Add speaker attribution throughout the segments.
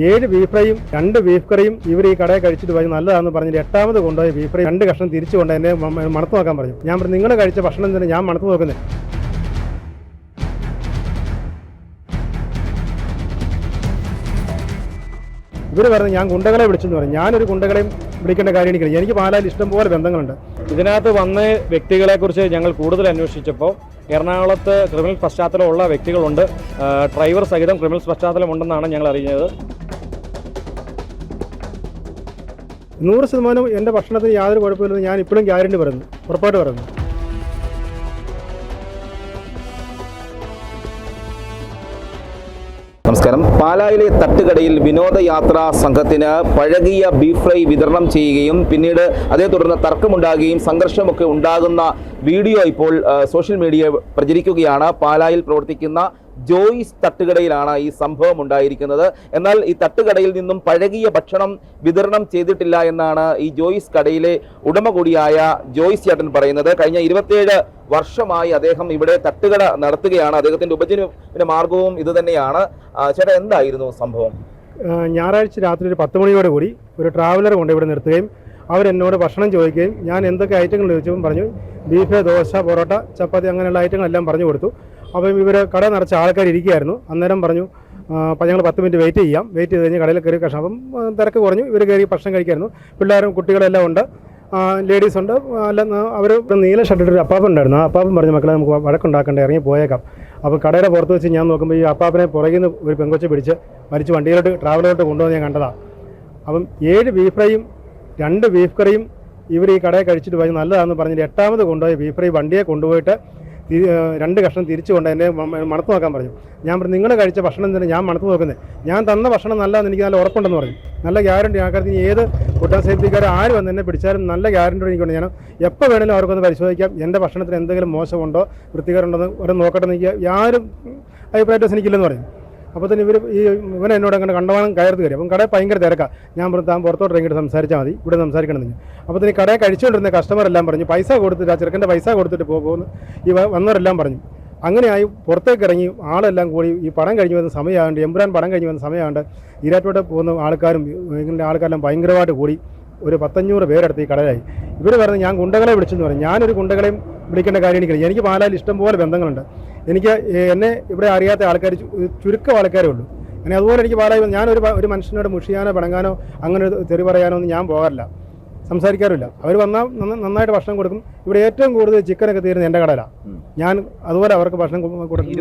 Speaker 1: ഏഴ് ബീഫ് ഫ്രൈയും രണ്ട് ബീഫ് കറിയും ഇവർ ഈ കടയിൽ കഴിച്ചിട്ട് പോയി നല്ലതാണെന്ന് പറഞ്ഞിട്ട് എട്ടാമത് കൊണ്ടുപോയി ബീഫ് ഫ്രൈ രണ്ട് കഷ്ണം തിരിച്ചു കൊണ്ട് എന്നെ മണത്ത് നോക്കാൻ പറഞ്ഞു. ഞാൻ പറഞ്ഞു നിങ്ങൾ കഴിച്ച ഭക്ഷണം തന്നെ ഞാൻ മണത്ത് നോക്കുന്നത് ഇവർ പറഞ്ഞു ഞാൻ ഗുണ്ടകളെ വിളിച്ചെന്ന് പറഞ്ഞു. ഞാനൊരു ഗുണ്ടകളെയും വിളിക്കേണ്ട കാര്യം എനിക്കില്ല. എനിക്ക് പാലായിൽ ഇഷ്ടംപോലെ ബന്ധങ്ങളുണ്ട്.
Speaker 2: ഇതിനകത്ത് വന്ന വ്യക്തികളെക്കുറിച്ച് ഞങ്ങൾ കൂടുതൽ അന്വേഷിച്ചപ്പോൾ എറണാകുളത്ത് ക്രിമിനൽ പശ്ചാത്തലമുള്ള വ്യക്തികളുണ്ട്. ഡ്രൈവർ സഹിതം ക്രിമിനൽ പശ്ചാത്തലമുണ്ടെന്നാണ് ഞങ്ങൾ അറിഞ്ഞത്.
Speaker 1: നൂറ് ശതമാനം എന്റെ ഭക്ഷണത്തിന് യാതൊരു കുഴപ്പമില്ലെന്ന് ഞാൻ ഇപ്പോഴും ഗ്യാരണ്ടി പറയുന്നു. ഉറപ്പായിട്ട് പറയുന്നു.
Speaker 3: നമസ്കാരം. പാലായിലെ തട്ടുകടയിൽ വിനോദയാത്രാ സംഘത്തിന് പഴകിയ ബീഫ് ഫ്രൈ വിതരണം ചെയ്യുകയും പിന്നീട് അതേ തുടർന്ന് തർക്കമുണ്ടാകുകയും സംഘർഷമൊക്കെ ഉണ്ടാകുന്ന വീഡിയോ ഇപ്പോൾ സോഷ്യൽ മീഡിയ പ്രചരിക്കുകയാണ്. പാലായിൽ പ്രവർത്തിക്കുന്ന ജോയിസ് തട്ടുകടയിലാണ് ഈ സംഭവം ഉണ്ടായിരിക്കുന്നത്. എന്നാൽ ഈ തട്ടുകടയിൽ നിന്നും പഴകിയ ഭക്ഷണം വിതരണം ചെയ്തിട്ടില്ല എന്നാണ് ഈ ജോയിസ് കടയിലെ ഉടമ കൂടിയായ ജോയിസ് ചേട്ടൻ പറയുന്നത്. കഴിഞ്ഞ ഇരുപത്തിയേഴ് വർഷമായി അദ്ദേഹം ഇവിടെ തട്ടുകട നടത്തുകയാണ്. അദ്ദേഹത്തിന്റെ ഉപജീവന മാർഗവും ഇത് തന്നെയാണ്. എന്തായിരുന്നു സംഭവം?
Speaker 1: ഞായറാഴ്ച രാത്രി ഒരു പത്ത് മണിയോട് കൂടി ഒരു ട്രാവലർ കൊണ്ട് ഇവിടെ നിർത്തുകയും അവരെന്നോട് ഭക്ഷണം ചോദിക്കുകയും ഞാൻ എന്തൊക്കെ ഐറ്റങ്ങൾ ചോദിച്ചപ്പോൾ പറഞ്ഞു ബീഫ് ദോശ പൊറോട്ട ചപ്പാത്തി അങ്ങനെയുള്ള ഐറ്റങ്ങളെല്ലാം പറഞ്ഞു കൊടുത്തു. അപ്പം ഇവർ കട നിറച്ച ആൾക്കാർ ഇരിക്കുകയായിരുന്നു. അന്നേരം പറഞ്ഞു അപ്പം ഞങ്ങൾ പത്ത് മിനിറ്റ് വെയിറ്റ് ചെയ്യാം. വെയിറ്റ് ചെയ്ത് കഴിഞ്ഞ് കടയിൽ കയറി കഷ്ണം. അപ്പം തിരക്ക് കുറഞ്ഞു. ഇവർ കയറി ഭക്ഷണം കഴിക്കായിരുന്നു. പിള്ളേരും കുട്ടികളെല്ലാം ഉണ്ട്. ലേഡീസ് ഉണ്ട്. അല്ല അവർ നീല ഷർട്ടിട്ട് ഒരു അപ്പാപ്പൻ ഉണ്ടായിരുന്നു. ആ അപ്പാപ്പൻ പറഞ്ഞു മക്കളെ നമുക്ക് വഴക്കുണ്ടാക്കണ്ട ഇറങ്ങി പോയേക്കാം. അപ്പോൾ കടയുടെ പുറത്ത് വെച്ച് ഞാൻ നോക്കുമ്പോൾ ഈ അപ്പാപ്പനെ പുറകിൽ നിന്ന് ഒരു പെങ്കൊച്ച പിടിച്ച് മരിച്ച് വണ്ടിയിലോട്ട് ട്രാവലിലോട്ട് കൊണ്ടുവന്ന് ഞാൻ കണ്ടതാണ് അപ്പം ഏഴ് ബീഫ് ഫ്രൈയും രണ്ട് ബീഫ് കറിയും ഇവർ ഈ കടയിൽ കഴിച്ചിട്ട് പോയി നല്ലതാണെന്ന് പറഞ്ഞിട്ട് എട്ടാമത് കൊണ്ടുപോയി ബീഫ് ഫ്രൈ വണ്ടിയെ കൊണ്ടുപോയിട്ട് രണ്ട് കഷ്ണം തിരിച്ചു കൊണ്ട് എന്നെ മണത്ത് നോക്കാൻ പറഞ്ഞു. ഞാൻ പറഞ്ഞു നിങ്ങൾ കഴിച്ച ഭക്ഷണം തന്നെ ഞാൻ മണത്ത് നോക്കുന്നത് ഞാൻ തന്ന ഭക്ഷണം നല്ലതെന്ന് എനിക്ക് നല്ല ഉറപ്പുണ്ടെന്ന് പറഞ്ഞു. നല്ല ഗ്യാരണ്ടി ആ കാര്യത്തിന് ഏത് കുട്ടാൻ സേഫ്റ്റിക്കാർ ആര് വന്ന് എന്നെ പിടിച്ചാലും നല്ല ഗ്യാരണ്ടി എനിക്കുണ്ട്. ഞാൻ എപ്പോൾ വേണമെങ്കിലും അവർക്കൊന്ന് പരിശോധിക്കാം. എന്റെ ഭക്ഷണത്തിന് എന്തെങ്കിലും മോശമുണ്ടോ വൃത്തികേടുണ്ടോ എന്ന് ഒരു നോക്കട്ടെ എനിക്ക് ആരും അഭിപ്രായം എനിക്കില്ലെന്ന് പറയും. അപ്പോൾ തന്നെ ഇവർ ഈ ഇവൻ എന്നോട് അങ്ങനെ കണ്ടവാനും കയർത്ത് കയറി. അപ്പം കടയിൽ ഭയങ്കര തിരക്കാണ് ഞാൻ പറഞ്ഞു താൻ പുറത്തോട്ട് ഇറങ്ങിയിട്ട് സംസാരിച്ചാൽ മതി. ഇവിടെ സംസാരിക്കണമെന്ന് അപ്പോൾ തന്നെ കടയിൽ കഴിച്ചുകൊണ്ടിരുന്ന കസ്റ്റമർ എല്ലാം പറഞ്ഞു പൈസ കൊടുത്തിട്ട് ആ ചെറുക്കന്റെ പൈസ കൊടുത്തിട്ട് പോകുമെന്ന് ഈ വന്നവരെല്ലാം പറഞ്ഞു. അങ്ങനെയായി പുറത്തേക്ക് ഇറങ്ങി ആളെല്ലാം കൂടി ഈ പടം കഴിഞ്ഞ് വന്ന സമയമാണ്ട് എമ്പുരാൻ പടം കഴിഞ്ഞ് വന്ന സമയമാണ്ട് ഈരാറ്റോട്ട് പോകുന്ന ആൾക്കാരും ഇങ്ങനെ ആൾക്കാരെല്ലാം ഭയങ്കരമായിട്ട് കൂടി ഒരു പത്തഞ്ഞൂറ് പേരെടുത്ത് ഈ കടലായി ഇവർ പറഞ്ഞ് ഞാൻ ഗുണ്ടകളെ വിളിച്ചെന്ന് പറഞ്ഞു. ഞാനൊരു ഗുണ്ടകളെയും വിളിക്കേണ്ട കാര്യം എനിക്കില്ല. എനിക്ക് പാലായിൽ ഇഷ്ടംപോലെ ബന്ധങ്ങളുണ്ട്. എനിക്ക് എന്നെ ഇവിടെ അറിയാത്ത ആൾക്കാർ ചുരുക്കം ആൾക്കാരേ ഉള്ളൂ. അങ്ങനെ അതുപോലെ എനിക്ക് പാലായി ഞാനൊരു ഒരു മനുഷ്യനോട് മുഷിയാനോ പിണങ്ങാനോ അങ്ങനെ ഒരു തെറി പറയാനോ ഒന്നും ഞാൻ പോകാറില്ല. സംസാരിക്കാറില്ല അവർ വന്നാൽ നന്നായിട്ട് ഭക്ഷണം കൊടുക്കും. ഇവിടെ ഏറ്റവും കൂടുതൽ ചിക്കനൊക്കെ തീരുന്നത് എന്റെ കടലാണ് ഞാൻ അതുപോലെ അവർക്ക് ഭക്ഷണം കൊടുക്കും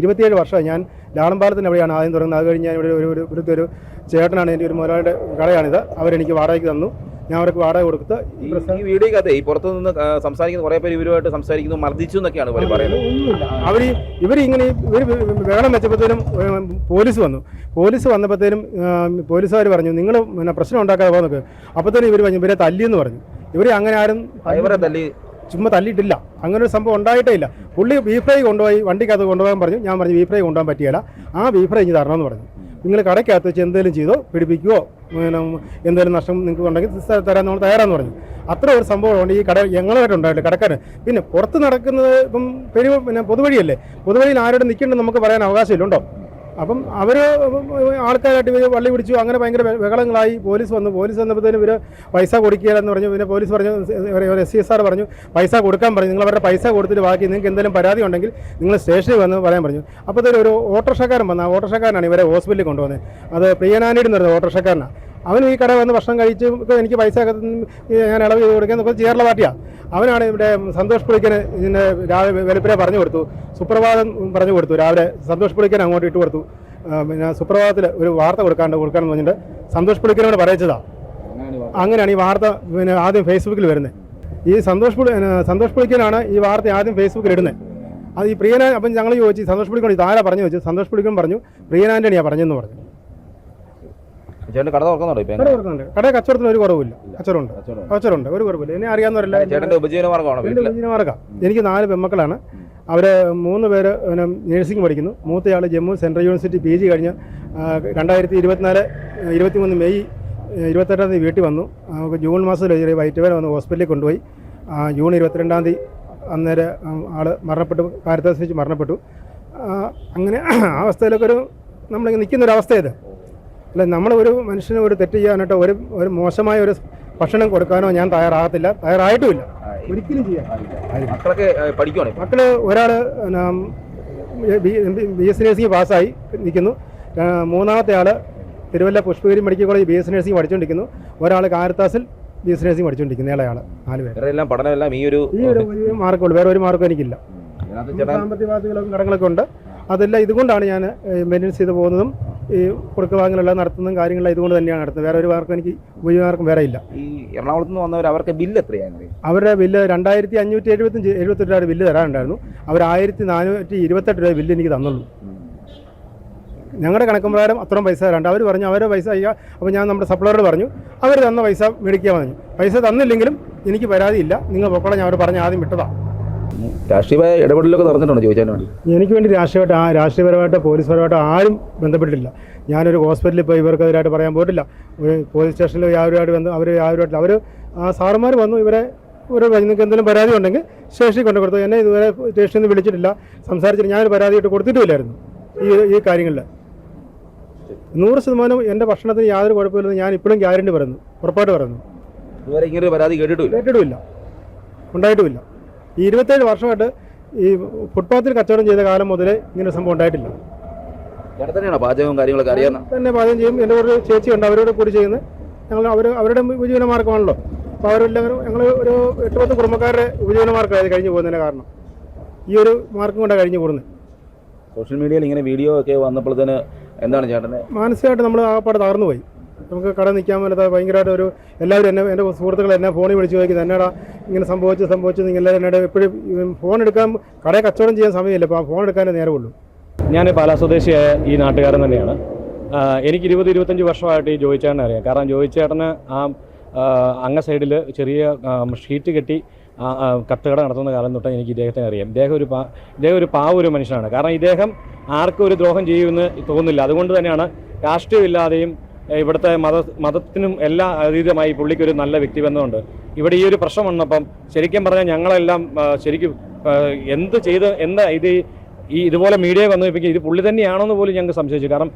Speaker 1: ഇരുപത്തിയേഴ് വർഷമായി. ഞാൻ ലാളമ്പാലത്തിന് അവിടെയാണ് ആദ്യം തുടങ്ങുന്നത്. അത് കഴിഞ്ഞ് ഞാൻ ഇവിടെ ഒരു ഒരു ഒരു ചേട്ടനാണ് എന്റെ ഒരു മുതലാളിയുടെ കടയാണിത്. അവരെനിക്ക് വാടകയ്ക്ക് തന്നു. ഞാൻ അവർക്ക് വാടക കൊടുത്ത്
Speaker 3: ഈ വീഡിയോ കഥ ഈ പുറത്തു നിന്ന് സംസാരിക്കുന്ന കുറെ പേര് ഇവരുമായിട്ട് സംസാരിക്കുന്നു മർദ്ദിച്ചു എന്നൊക്കെയാണ് ഇവർ പറയുന്നത്.
Speaker 1: അവർ ഇവർ ഇങ്ങനെ ഇവർ വേണം വെച്ചപ്പോഴത്തേനും പോലീസ് വന്നു. പോലീസ് വന്നപ്പോഴത്തേനും പോലീസുകാർ പറഞ്ഞു നിങ്ങൾ പിന്നെ പ്രശ്നം ഉണ്ടാക്കാതെ പോകുന്നൊക്കെ അപ്പോഴത്തേനും ഇവർ പറഞ്ഞു ഇവരെ തല്ലിയെന്ന് പറഞ്ഞു. ഇവർ അങ്ങനെ ആരും
Speaker 3: ഇവരെ തല്ലി.
Speaker 1: ചുമ്മാ തല്ലിയിട്ടില്ല. അങ്ങനെ ഒരു സംഭവം ഉണ്ടായിട്ടേ ഇല്ല. പുള്ളി ബീഫ് ഫ്രൈ കൊണ്ടുപോയി വണ്ടിക്കകത്ത് കൊണ്ടുപോകാൻ പറഞ്ഞു. ഞാൻ പറഞ്ഞു ബീഫ് ഫ്രൈ കൊണ്ടുപോകാൻ പറ്റിയല്ല ആ ബീഫ് ഫ്രൈ ഇനി തരണമെന്ന് പറഞ്ഞു. നിങ്ങൾ കടയ്ക്കകത്ത് വെച്ച് എന്തെങ്കിലും ചെയ്തോ പിടിപ്പിക്കുകയോ പിന്നെ എന്തെങ്കിലും നഷ്ടം നിങ്ങൾക്ക് ഉണ്ടെങ്കിൽ തരാൻ നമ്മൾ തയ്യാറാന്ന് പറഞ്ഞു. അത്ര ഒരു സംഭവമുണ്ട് ഈ കട ഞങ്ങളായിട്ട് ഉണ്ടായില്ല കടക്കാരൻ പിന്നെ പുറത്ത് നടക്കുന്നത് ഇപ്പം പെരു പിന്നെ പൊതുവഴിയല്ലേ? പൊതുവഴിയിൽ ആരോടും നിൽക്കേണ്ടത് നമുക്ക് പറയാൻ അവകാശമില്ല ഉണ്ടോ? അപ്പം അവർ ആൾക്കാരായിട്ട് ഇവർ വള്ളി പിടിച്ചു അങ്ങനെ ഭയങ്കര ബഹളങ്ങളായി പോലീസ് വന്നു. പോലീസ് വന്നപ്പോഴത്തേനും ഇവർ പൈസ കൊടുക്കുകയില്ലെന്ന് പറഞ്ഞു. പിന്നെ പോലീസ് പറഞ്ഞു എസ് സി എസ് ആർ പറഞ്ഞു പൈസ കൊടുക്കാൻ പറഞ്ഞു. നിങ്ങൾ അവരുടെ പൈസ കൊടുത്തിട്ട് ബാക്കി നിങ്ങൾക്ക് എന്തെങ്കിലും പരാതി ഉണ്ടെങ്കിൽ നിങ്ങൾ സ്റ്റേഷനിൽ വന്ന് പറയാൻ പറഞ്ഞു. അപ്പോഴത്തേനും ഒരു ഓട്ടോറിക്ഷക്കാരൻ വന്നു ആ ഓട്ടോറിക്ഷക്കാരനാണ് ഇവരെ ഹോസ്പിറ്റലിൽ കൊണ്ടുവന്നത്. അത് പ്രിയനാനിയുടെ എന്ന് ഓട്ടോറിക്ഷക്കാരനാണ്. അവനും ഈ കട വന്ന് ഭക്ഷണം കഴിച്ച് എനിക്ക് പൈസ ഞാൻ ഇളവ് ചെയ്ത് കൊടുക്കുക എന്നൊക്കെ പാർട്ടിയാണ് അവനാണ് ഇവിടെ സന്തോഷ് പുളിക്കന് ഇതിന്റെ രാവിലെ വെളുപ്പിനെ പറഞ്ഞു കൊടുത്തു. സുപ്രഭാതം പറഞ്ഞു കൊടുത്തു. രാവിലെ സന്തോഷ് പുളിക്കൻ അങ്ങോട്ട് ഇട്ട് കൊടുത്തു. പിന്നെ സുപ്രഭാതത്തിൽ ഒരു വാർത്ത കൊടുക്കാണ്ട് കൊടുക്കാന്ന് പറഞ്ഞിട്ട് സന്തോഷ് പുളിക്കനോട് പറയിച്ചതാണ് അങ്ങനെയാണ് ഈ വാർത്ത പിന്നെ ആദ്യം ഫേസ്ബുക്കിൽ വരുന്നത് ഈ സന്തോഷ് പുളി സന്തോഷ് പുളിക്കനാണ് ഈ വാർത്ത ആദ്യം ഫേസ്ബുക്കിൽ ഇടുന്നത് അത് ഈ പ്രിയന അപ്പം ഞങ്ങൾ ചോദിച്ചു സന്തോഷ് പുളിക്കൻ ഇതാരാ പറഞ്ഞു ചോദിച്ചു. സന്തോഷ് പുളിക്കൻ പറഞ്ഞു പ്രിയനാന്റെയാണ് പറഞ്ഞെന്ന് പറഞ്ഞു.
Speaker 3: ചേട്ടൻ കട തുറക്കുന്നുണ്ടോ ഇപ്പൊ
Speaker 1: കട കൊടുക്കുന്നുണ്ട് കട കച്ചവടത്തിന് ഒരു കുറവില്ല കച്ചവടമുണ്ട്. കച്ചവടമുണ്ട്. ഒരു കുറവില്ല എന്നെ അറിയാവുന്നവരല്ല
Speaker 3: ചേട്ടന്റെ ഉപജീവന മാർഗമാണ് വീട്ടിൽ?
Speaker 1: എഞ്ചിനീയർമാർക്കാണ് എനിക്ക് നാല് പെമ്മക്കളാണ് അവർ മൂന്ന് പേര് നേഴ്സിംഗ് പഠിക്കുന്നു. മൂത്തയാൾ Jammu central university P G കഴിഞ്ഞ് രണ്ടായിരത്തി ഇരുപത്തിനാല് ഇരുപത്തി മൂന്ന് മെയ് ഇരുപത്തെട്ടാം തീയതി വീട്ടിൽ വന്നു. ജൂൺ മാസത്തിൽ ചെറിയ വയറ്റുവേന വന്ന്. ഹോസ്പിറ്റലിൽ കൊണ്ടുപോയി. ജൂൺ ഇരുപത്തിരണ്ടാം തീയതി അന്നേരം ആൾ മരണപ്പെട്ടു. പാരത്താസിച്ച് മരണപ്പെട്ടു. ആ, അങ്ങനെ ആ അവസ്ഥയിലൊക്കെ ഒരു നമ്മളിങ്ങനെ നിൽക്കുന്നൊരവസ്ഥയത് അല്ല നമ്മൾ ഒരു മനുഷ്യന് ഒരു തെറ്റ് ചെയ്യാനായിട്ട് ഒരു ഒരു മോശമായ ഒരു ഭക്ഷണം കൊടുക്കാനോ ഞാൻ തയ്യാറാകത്തില്ല. തയ്യാറായിട്ടുമില്ല. ഒരിക്കലും ചെയ്യാം
Speaker 3: മക്കളൊക്കെ പഠിക്കുവാണ്.
Speaker 1: മക്കൾ ഒരാൾ ബി എസ് നഴ്സിംഗ് പാസ്സായി നിൽക്കുന്നു. മൂന്നാമത്തെ ആൾ Thiruvalla Pushpagiri medical college B S nursing പഠിച്ചുകൊണ്ടിരിക്കുന്നു ഒരാൾ കാരത്താസിൽ ബി എസ് നഴ്സിംഗ് പഠിച്ചുകൊണ്ടിരിക്കുന്ന ഇളയാൾ നാല് പേര്.
Speaker 3: എല്ലാം പഠനമെല്ലാം ഈ ഒരു
Speaker 1: ഈ ഒരു ഒരു മാർക്കുള്ളൂ വേറെ ഒരു മാർക്കും എനിക്കില്ല. സാമ്പത്തികവാദികളും കടങ്ങളൊക്കെ ഉണ്ട്. അതെല്ലാം ഇതുകൊണ്ടാണ് ഞാൻ മെയിന്റെനൻസ് ചെയ്ത് പോകുന്നതും ഈ കൊടുക്ക വാങ്ങലെല്ലാം നടത്തുന്നതും കാര്യങ്ങളെല്ലാം ഇതുകൊണ്ട് തന്നെയാണ് നടത്തുന്നത്. വേറെ ഒരു മാർക്കും എനിക്ക് ഉപയോഗമാർക്കും വേറെ ഇല്ല.
Speaker 3: ഈ എറണാകുളത്ത് നിന്ന് വന്നവർ അവർക്ക് ബില്ല് എത്രയാണ്
Speaker 1: അവരുടെ ബില്ല് രണ്ടായിരത്തി അഞ്ഞൂറ്റി എഴുപത്തഞ്ച് എഴുപത്തെട്ട് രൂപയുടെ ബില്ല് തരാനുണ്ടായിരുന്നു അവർ ആയിരത്തി നാനൂറ്റി ഇരുപത്തെട്ട് രൂപ ബില്ല് എനിക്ക് തന്നുള്ളൂ. ഞങ്ങളുടെ കണക്ക് പ്രകാരം അത്രയും പൈസ തരാണ്ട് അവർ പറഞ്ഞു അവരുടെ പൈസ അയ്യാ അപ്പോൾ ഞാൻ നമ്മുടെ സപ്ലയറോട് പറഞ്ഞു അവർ തന്ന പൈസ മേടിക്കാൻ പറഞ്ഞു. പൈസ തന്നില്ലെങ്കിലും എനിക്ക് പരാതിയില്ല. നിങ്ങൾ പൊക്കോളെ ഞാൻ അവർ പറഞ്ഞ് ആദ്യം വിട്ടതാണ്
Speaker 3: രാഷ്ട്രീയ ഇടപെടലൊക്കെ നടന്നിട്ടുണ്ടോ ചോദിച്ചാൽ വേണ്ടി?
Speaker 1: എനിക്ക് വേണ്ടി രാഷ്ട്രീയമായിട്ട് ആ രാഷ്ട്രീയപരമായിട്ട് പോലീസുപരമായിട്ട് ആരും ബന്ധപ്പെട്ടിട്ടില്ല. ഞാനൊരു ഹോസ്പിറ്റലിൽ പോയി ഇവർക്കെതിരായിട്ട് പറയാൻ പോയിട്ടില്ല. ഒരു പോലീസ് സ്റ്റേഷനിൽ യാതൊരുമായിട്ട് ബന്ധം അവർ യാതൊരുമായിട്ടില്ല അവർ ആ സാറുമാർ വന്നു. ഇവരെ ഒരു നിങ്ങൾക്ക് എന്തെങ്കിലും പരാതി ഉണ്ടെങ്കിൽ സ്റ്റേഷനിൽ കൊണ്ടു കൊടുത്തു എന്നെ ഇതുവരെ സ്റ്റേഷനിൽ നിന്ന് വിളിച്ചിട്ടില്ല. സംസാരിച്ചിട്ട് ഞാനൊരു പരാതിയിട്ട് കൊടുത്തിട്ടുമില്ലായിരുന്നു ഈ ഈ കാര്യങ്ങളിൽ. നൂറ് ശതമാനം എന്റെ ഭക്ഷണത്തിന് യാതൊരു കുഴപ്പമില്ലെന്ന് ഞാൻ ഇപ്പോഴും ഗ്യാരണ്ടി പറയുന്നു. ഉറപ്പായിട്ട് പറയുന്നു.
Speaker 3: ഇതുവരെ ഇങ്ങനെ ഒരു പരാതി കേട്ടിട്ടില്ല
Speaker 1: കേട്ടിട്ടുമില്ല. ഉണ്ടായിട്ടുമില്ല. ഈ ഇരുപത്തേഴ് വർഷമായിട്ട് ഈ ഫുട്പാത്തിൽ കച്ചവടം ചെയ്ത കാലം മുതലേ ഇങ്ങനെ സംഭവം ഉണ്ടായിട്ടില്ല.
Speaker 3: ചേട്ടൻ തന്നെയാണോ പാചകവും കാര്യങ്ങളൊക്കെ അറിയാം
Speaker 1: തന്നെ പാചകം ചെയ്യും. എന്റെ ഒരു ചേച്ചിയുണ്ട് അവരോട് കൂടി ചെയ്യുന്നത്. ഞങ്ങൾ അവർ അവരുടെ ഉപജീവന മാർഗമാണല്ലോ അപ്പോൾ അവരെല്ലാവരും ഞങ്ങൾ ഒരു എട്ട് പത്ത് കുടുംബക്കാരുടെ ഉപജീവന മാർഗമായത് കഴിഞ്ഞു പോകുന്നതിന് കാരണം. ഈ ഒരു മാർഗം കൊണ്ടാണ് കഴിഞ്ഞു കൂടുന്നത്
Speaker 3: സോഷ്യൽ മീഡിയയിൽ ഇങ്ങനെ വീഡിയോ ഒക്കെ വന്നപ്പോഴത്തേന് എന്താണ് ചേട്ടന്?
Speaker 1: മാനസികമായിട്ട് നമ്മൾ ആകപ്പാട് തകർന്നു പോയി. നമുക്ക് കട നിൽക്കാൻ മേലത്തെ ഭയങ്കരമായിട്ട് ഒരു എല്ലാവരും എന്നെ എന്റെ സുഹൃത്തുക്കൾ എന്നെ ഫോണിൽ വിളിച്ച് ചോദിക്കുന്നത് എന്നടാ ഇങ്ങനെ സംഭവിച്ചു സംഭവിച്ചു നിങ്ങൾ എന്നോട് എപ്പോഴും ഫോൺ എടുക്കാൻ കടയെ കച്ചവടം ചെയ്യാൻ സമയമില്ല അപ്പോൾ ആ ഫോൺ എടുക്കാനേ നേരമുള്ളൂ.
Speaker 2: ഞാൻ പാലാ സ്വദേശിയായ ഈ നാട്ടുകാരൻ തന്നെയാണ്. എനിക്ക് ഇരുപത് ഇരുപത്തഞ്ച് വർഷമായിട്ട് ഈ ജോയിച്ചേട്ടനെ അറിയാം. കാരണം ജോയിച്ചേട്ടന് ആ അങ്ങ സൈഡിൽ ചെറിയ ഷീറ്റ് കെട്ടി ആ, നടത്തുന്ന കാലം തൊട്ട് എനിക്ക് ഇദ്ദേഹത്തിന് അറിയാം. ഇദ്ദേഹം ഒരു പാ ഇദ്ദേഹം ഒരു പാവ ഒരു മനുഷ്യനാണ്. കാരണം ഇദ്ദേഹം ആർക്കും ഒരു ദ്രോഹം ചെയ്യുമെന്ന് തോന്നുന്നില്ല. അതുകൊണ്ട് തന്നെയാണ് രാഷ്ട്രീയമില്ലാതെയും ഇവിടുത്തെ മത മതത്തിനും എല്ലാ അതീതമായി പുള്ളിക്ക് ഒരു നല്ല വ്യക്തിബന്ധമുണ്ട് ഇവിടെ ഈ ഒരു പ്രശ്നം വന്നപ്പം ശരിക്കും പറഞ്ഞാൽ ഞങ്ങളെല്ലാം ശരിക്കും എന്ത് ചെയ്ത് എന്താ ഇത് ഈ ഇതുപോലെ മീഡിയ വന്നു ഇപ്പം ഇത് പുള്ളി തന്നെയാണെന്ന് പോലും ഞങ്ങൾക്ക് സംശയിച്ചു. കാരണം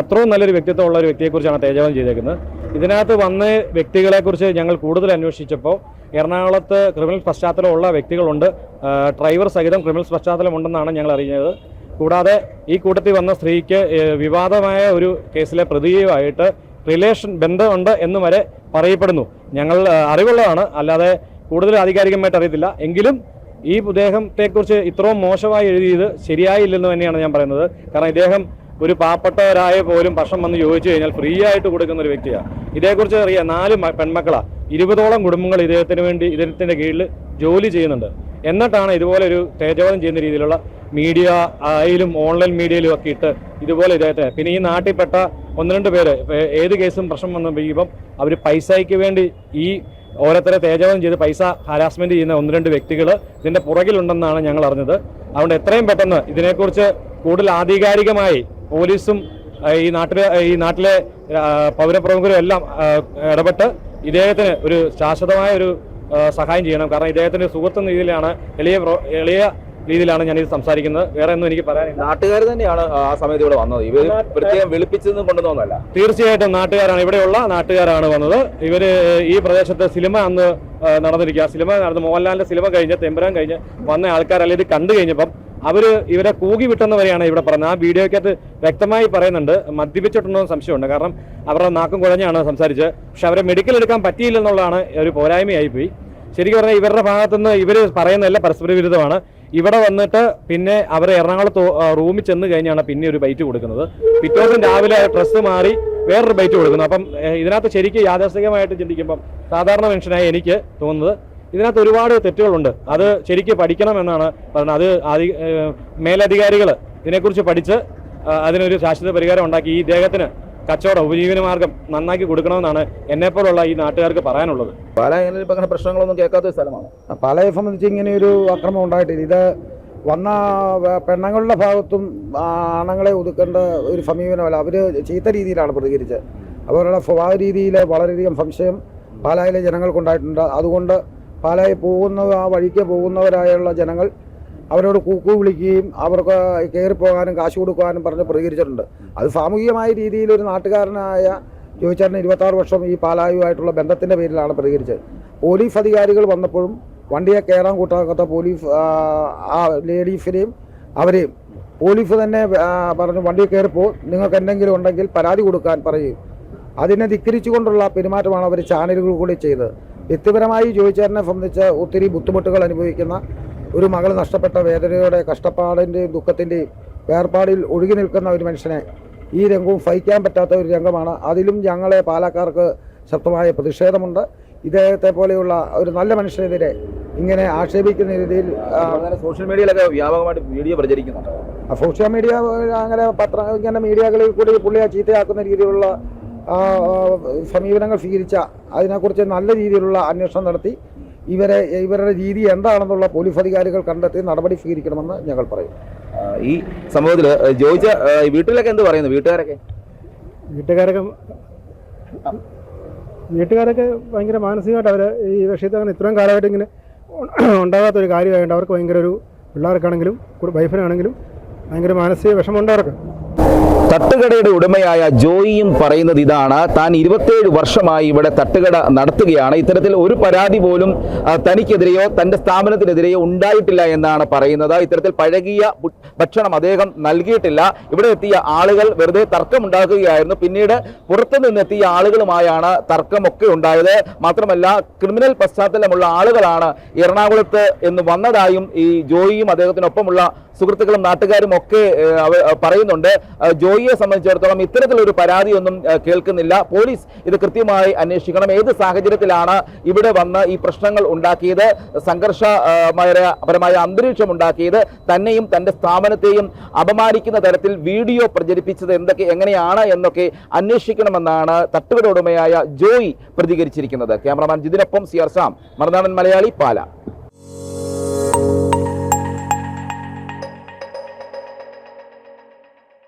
Speaker 2: അത്രയും നല്ലൊരു വ്യക്തിത്വം ഉള്ള ഒരു വ്യക്തിയെക്കുറിച്ചാണ് തേജവം ചെയ്തേക്കുന്നത്. ഇതിനകത്ത് വന്ന വ്യക്തികളെക്കുറിച്ച് ഞങ്ങൾ കൂടുതൽ അന്വേഷിച്ചപ്പോൾ എറണാകുളത്ത് ക്രിമിനൽ പശ്ചാത്തലമുള്ള വ്യക്തികളുണ്ട്. ഡ്രൈവർ സഹിതം ക്രിമിനൽ പശ്ചാത്തലമുണ്ടെന്നാണ് ഞങ്ങൾ അറിഞ്ഞത്. കൂടാതെ ഈ കൂട്ടത്തിൽ വന്ന സ്ത്രീക്ക് വിവാദമായ ഒരു കേസിലെ പ്രതിയുമായിട്ട് റിലേഷൻ ബന്ധമുണ്ട് എന്ന് വരെ പറയപ്പെടുന്നു. ഞങ്ങൾ അറിവുള്ളതാണ്. അല്ലാതെ കൂടുതൽ ആധികാരികമായിട്ട് അറിയത്തില്ല. എങ്കിലും ഈ ഇദ്ദേഹത്തെക്കുറിച്ച് ഇത്രയും മോശമായി എഴുതിയത് ശരിയായില്ലെന്ന് തന്നെയാണ് ഞാൻ പറയുന്നത്. കാരണം ഇദ്ദേഹം ഒരു പാവപ്പെട്ടവരായ പോലും ഭക്ഷണം വന്ന് ചോദിച്ചു കഴിഞ്ഞാൽ ഫ്രീ ആയിട്ട് കൊടുക്കുന്ന ഒരു വ്യക്തിയാണ്. ഇതേക്കുറിച്ച് അറിയാം. നാല് പെൺമക്കളാണ് പെൺമക്കളാ. ഇരുപതോളം കുടുംബങ്ങൾ ഇദ്ദേഹത്തിന് വേണ്ടി ഇദ്ദേഹത്തിന്റെ കീഴിൽ ജോലി ചെയ്യുന്നുണ്ട്. എന്നിട്ടാണ് ഇതുപോലെ ഒരു തേജോധം ചെയ്യുന്ന രീതിയിലുള്ള മീഡിയ ആയാലും ഓൺലൈൻ മീഡിയയിലും ഒക്കെ ഇട്ട് ഇതുപോലെ ഇദ്ദേഹത്തെ പിന്നെ ഈ നാട്ടിൽപ്പെട്ട ഒന്ന് രണ്ട് പേര് ഏത് കേസും പ്രശ്നം വന്നു കഴിയുമ്പം അവർ പൈസയ്ക്ക് വേണ്ടി ഈ ഓരോരുത്തരെ തേജോധം ചെയ്ത് പൈസ ഹരാസ്മെന്റ് ചെയ്യുന്ന ഒന്ന് രണ്ട് വ്യക്തികൾ ഇതിന്റെ പുറകിലുണ്ടെന്നാണ് ഞങ്ങൾ അറിഞ്ഞത്. അതുകൊണ്ട് എത്രയും പെട്ടെന്ന് ഇതിനെക്കുറിച്ച് കൂടുതൽ ആധികാരികമായി പോലീസും ഈ നാട്ടിലെ ഈ നാട്ടിലെ പൗരപ്രമുഖരും എല്ലാം ഇടപെട്ട് ഇദ്ദേഹത്തിന് ഒരു ശാശ്വതമായ ഒരു സഹായം ചെയ്യണം. കാരണം ഇദ്ദേഹത്തിന്റെ സുഹൃത്ത് എന്ന രീതിയിലാണ് എളിയ എളിയ രീതിയിലാണ് ഞാൻ ഇത് സംസാരിക്കുന്നത്. വേറെ ഒന്നും എനിക്ക് പറയാനില്ല.
Speaker 3: നാട്ടുകാർ തന്നെയാണ് ആ സമയത്ത് ഇവിടെ വന്നത്. ഇവർ പ്രത്യേകം വിളിപ്പിച്ചതെന്ന് കൊണ്ടുവന്നതല്ല
Speaker 2: തീർച്ചയായിട്ടും നാട്ടുകാരാണ് ഇവിടെയുള്ള നാട്ടുകാരാണ് വന്നത്. ഇവർ ഈ പ്രദേശത്ത് സിനിമ അന്ന് നടന്നിരിക്കുക. സിനിമ നടന്ന് മോഹൻലാലിന്റെ സിനിമ കഴിഞ്ഞ് തെമ്പുരാൻ കഴിഞ്ഞ് വന്ന ആൾക്കാരല്ല ഇത് കണ്ടു കഴിഞ്ഞപ്പം അവർ ഇവരെ കൂകി വിട്ടെന്ന് വരെയാണ് ഇവിടെ പറയുന്നത് ആ വീഡിയോയ്ക്കകത്ത് വ്യക്തമായി പറയുന്നുണ്ട്. മദ്യപിച്ചിട്ടുണ്ടോ എന്ന് സംശയമുണ്ട്. കാരണം അവരുടെ നാക്കും കുഴഞ്ഞാണ് സംസാരിച്ച് പക്ഷെ അവരെ മെഡിക്കൽ എടുക്കാൻ പറ്റിയില്ലെന്നുള്ളതാണ് ഒരു പോരായ്മയായി പോയി ശരിക്കും പറഞ്ഞാൽ ഇവരുടെ ഭാഗത്തുനിന്ന് ഇവർ പറയുന്നതല്ല പരസ്പര വിരുദ്ധമാണ്. ഇവിടെ വന്നിട്ട് പിന്നെ അവർ എറണാകുളത്ത് റൂമിൽ ചെന്ന് കഴിഞ്ഞാണ് പിന്നെ ഒരു ബൈറ്റ് കൊടുക്കുന്നത്. പിറ്റേ ദിവസം രാവിലെ ഡ്രസ്സ് മാറി വേറൊരു ബൈറ്റ് കൊടുക്കുന്നു. അപ്പം ഇതിനകത്ത് ശരിക്കും യാഥാസ്ഥികമായിട്ട് ചിന്തിക്കുമ്പം സാധാരണ മനുഷ്യനായ എനിക്ക് തോന്നുന്നത് ഇതിനകത്ത് ഒരുപാട് തെറ്റുകളുണ്ട്. അത് ശരിക്കും പഠിക്കണമെന്നാണ് പറയുന്നത് അത് ഏഹ്, മേലധികാരികൾ ഇതിനെക്കുറിച്ച് പഠിച്ച് അതിനൊരു ശാശ്വത പരിഹാരം ഉണ്ടാക്കി ഈ ഇദ്ദേഹത്തിന് കച്ചവട ഉപജീവന മാർഗം നന്നാക്കി കൊടുക്കണമെന്നാണ് എന്നെപ്പോലുള്ള ഈ നാട്ടുകാർക്ക് പറയാനുള്ളത്.
Speaker 3: പാലായനിൽ ഇപ്പം അങ്ങനെ പ്രശ്നങ്ങളൊന്നും കേൾക്കാത്ത സ്ഥലമാണ്.
Speaker 4: പാലയെ സംബന്ധിച്ച് ഇങ്ങനെ ഒരു അക്രമം ഉണ്ടായിട്ടില്ല. ഇത് വന്ന പെണ്ണുങ്ങളുടെ ഭാഗത്തും ആണുങ്ങളെ ഒതുക്കേണ്ട ഒരു സമീപനമല്ല. അവർ ചീത്ത രീതിയിലാണ് പ്രതികരിച്ചത്. അവരുടെ സ്വഭാവ രീതിയിൽ വളരെയധികം സംശയം പാലായിലെ ജനങ്ങൾക്കുണ്ടായിട്ടുണ്ട്. അതുകൊണ്ട് പാലായി പോകുന്ന ആ വഴിക്ക് പോകുന്നവരായുള്ള ജനങ്ങൾ അവരോട് കൂക്കു വിളിക്കുകയും അവർക്ക് കയറിപ്പോകാനും കാശ് കൊടുക്കാനും പറഞ്ഞ് പ്രതികരിച്ചിട്ടുണ്ട്. അത് സാമൂഹികമായ രീതിയിൽ ഒരു നാട്ടുകാരനായ ജോയിച്ചേട്ടന് ഇരുപത്താറ് വർഷം ഈ പാലായുമായിട്ടുള്ള ബന്ധത്തിന്റെ പേരിലാണ് പ്രതികരിച്ചത്. പോലീസ് അധികാരികൾ വന്നപ്പോഴും വണ്ടിയെ കയറാൻ കൂട്ടാക്കാത്ത പോലീസ് ആ, ലേഡീസിനെയും അവരെയും പോലീസ് തന്നെ പറഞ്ഞു വണ്ടിയിൽ കയറിപ്പോൾ നിങ്ങൾക്ക് എന്തെങ്കിലും ഉണ്ടെങ്കിൽ പരാതി കൊടുക്കാൻ പറയും. അതിനെ ധിക്കരിച്ചുകൊണ്ടുള്ള പെരുമാറ്റമാണ് അവർ ചാനലുകൾ കൂടി ചെയ്തത്. വ്യക്തിപരമായി ജോയിച്ചേരനെ സംബന്ധിച്ച് ഒത്തിരി ബുദ്ധിമുട്ടുകൾ അനുഭവിക്കുന്ന ഒരു മകൾ നഷ്ടപ്പെട്ട വേദനയുടെ കഷ്ടപ്പാടിന്റെയും ദുഃഖത്തിന്റെയും വേർപാടിൽ ഒഴുകി നിൽക്കുന്ന ഒരു മനുഷ്യനെ ഈ രംഗവും സഹിക്കാൻ പറ്റാത്ത ഒരു രംഗമാണ്. അതിലും ഞങ്ങളെ പാലക്കാർക്ക് ശക്തമായ പ്രതിഷേധമുണ്ട്. ഇദ്ദേഹത്തെ പോലെയുള്ള ഒരു നല്ല മനുഷ്യനെതിരെ ഇങ്ങനെ ആക്ഷേപിക്കുന്ന രീതിയിൽ
Speaker 3: സോഷ്യൽ മീഡിയയിലൊക്കെ വ്യാപകമായിട്ട് വീഡിയോ പ്രചരിക്കുന്നുണ്ട്.
Speaker 4: സോഷ്യൽ മീഡിയ അങ്ങനെ പത്ര ഇങ്ങനെ മീഡിയകളിൽ കൂടി പുള്ളിയെ ചീത്തയാക്കുന്ന രീതിയിലുള്ള സമീപനങ്ങൾ സ്വീകരിച്ച അതിനെക്കുറിച്ച് നല്ല രീതിയിലുള്ള അന്വേഷണം നടത്തി. ഇവരെ ഇവരുടെ രീതി എന്താണെന്നുള്ള പോലീസ് അധികാരികൾ കണ്ടെത്തി നടപടി സ്വീകരിക്കണമെന്ന് ഞങ്ങൾ പറയും.
Speaker 3: ഈ സംഭവത്തിൽ ജോയിച്ച വീട്ടിലൊക്കെ എന്ത് പറയുന്നു? വീട്ടുകാരൊക്കെ?
Speaker 1: വീട്ടുകാരൊക്കെ വീട്ടുകാരൊക്കെ ഭയങ്കര മാനസികമായിട്ട് അവർ ഈ വിഷയത്തിൽ അങ്ങനെ ഇത്രയും കാലമായിട്ട് ഇങ്ങനെ ഉണ്ടാകാത്ത ഒരു കാര്യമായതുകൊണ്ട് അവർക്ക് ഭയങ്കര ഒരു പിള്ളേർക്കാണെങ്കിലും വൈഫിനാണെങ്കിലും ഭയങ്കര മാനസിക വിഷമമുണ്ട് അവർക്ക്.
Speaker 3: തട്ടുകടയുടെ ഉടമയായ ജോയിയും പറയുന്നത് ഇതാണ്. താൻ ഇരുപത്തേഴ് വർഷമായി ഇവിടെ തട്ടുകട നടത്തുകയാണ്. ഇത്തരത്തിൽ ഒരു പരാതി പോലും തനിക്കെതിരെയോ തന്റെ സ്ഥാപനത്തിനെതിരെയോ ഉണ്ടായിട്ടില്ല എന്നാണ് പറയുന്നത്. ഇത്തരത്തിൽ പഴകിയ ഭക്ഷണം അദ്ദേഹം നൽകിയിട്ടില്ല. ഇവിടെ എത്തിയ ആളുകൾ വെറുതെ തർക്കമുണ്ടാക്കുകയായിരുന്നു. പിന്നീട് പുറത്തു നിന്നെത്തിയ ആളുകളുമായാണ് തർക്കമൊക്കെ ഉണ്ടായത്. മാത്രമല്ല ക്രിമിനൽ പശ്ചാത്തലമുള്ള ആളുകളാണ് എറണാകുളത്ത് എന്ന് വന്നതായും ഈ ജോയിയും അദ്ദേഹത്തിനൊപ്പമുള്ള സുഹൃത്തുക്കളും നാട്ടുകാരും ഒക്കെ പറയുന്നുണ്ട്. ഏഹ്, ജോയിയെ സംബന്ധിച്ചിടത്തോളം ഇത്തരത്തിലൊരു പരാതിയൊന്നും കേൾക്കുന്നില്ല. പോലീസ് ഇത് കൃത്യമായി അന്വേഷിക്കണം. ഏത് സാഹചര്യത്തിലാണ് ഇവിടെ വന്ന് ഈ പ്രശ്നങ്ങൾ ഉണ്ടാക്കിയത്? സംഘർഷപരമായ അന്തരീക്ഷം ഉണ്ടാക്കിയത് തന്നെയും തന്റെ സ്ഥാപനത്തെയും അപമാനിക്കുന്ന തരത്തിൽ വീഡിയോ പ്രചരിപ്പിച്ചത് എന്തൊക്കെ എങ്ങനെയാണ് എന്നൊക്കെ അന്വേഷിക്കണമെന്നാണ് തട്ടുകട ഉടമയായ ജോയി പ്രതികരിച്ചിരിക്കുന്നത്. ക്യാമറമാൻ ജിതിനൊപ്പം സി ആർ സാം മറുനാടൻ മലയാളി പാല.